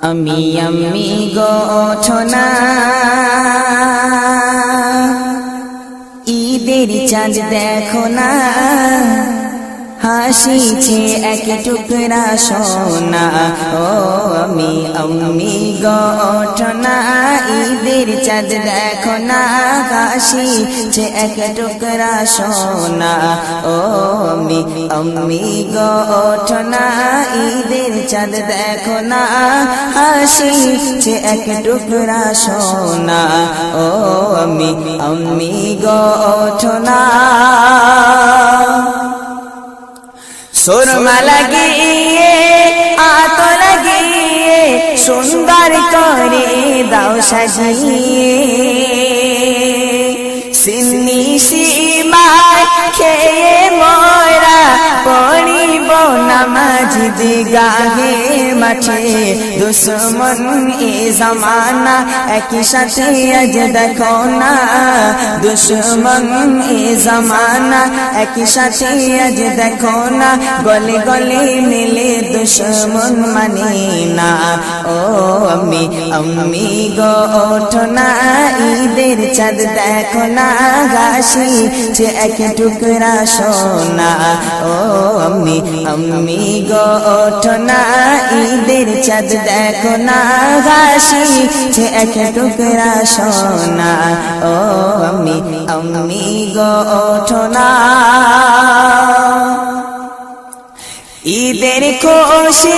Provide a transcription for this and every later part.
আমি আমি গোছনা ঈদের চাঁদ দেখো না। হাসিছে এক টুকরা সোনা। ও আমি আমি গোছনা ঈদের চাঁদ দেখো না হাসিছে এক টুকরা সোনা। ও আমি আমি গোছনা ঈদের চাঁদ দেখো না হাসিছে এক টুকরা সোনা। ও আমি আমি গোছনা সুরমা লাগিয়ে আত লাগিয়ে সুন্দর করে দাও সাজিয়ে। নামাজ দিগাহে মাঠে দুশ্মন এ জমানা একই সাথে আজ দেখো না দুশ্মন এ দেখো না গলে গলে মিলে দুশ্মন মানে না ও আমি আমি গো না ঈদের চাঁদ যে এক টুকরা সোনা ও আমি আমি গো ওঠো না, ঈদের চাঁদ দেখো না এক টুকরা সোনা। ও আমি আমি গো ওঠো না। ঈদের খুশি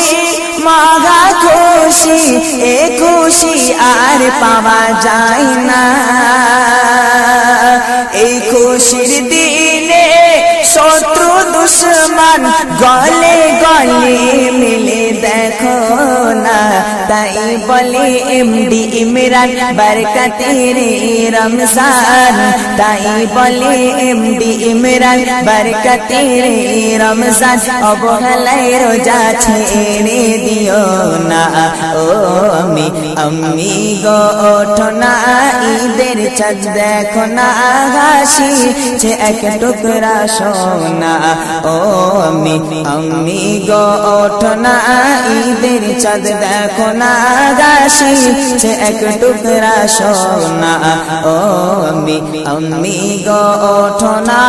মাগা খুশি, এ খুশি আর পাওয়া যায় না। এই খুশির দিনে দুশ্মন গলে গলে মিলে দেখো না। বলে এমডি ইমরান বরকতের রমজান তাই বলে এমডি ইমরান বরকতের রমজান অবহেলায় রোজা ছেড়ে দিও না ও আমি আমি গো ওঠো না ঈদের চাঁদ দেখো না হাসি যে এক টুকরা সোনা ও আমি আমি গো ওঠো না ঈদের চাঁদ দেখো না হাসি সে এক টুকরা সোনা। ও আমি আমি গো ওঠো না।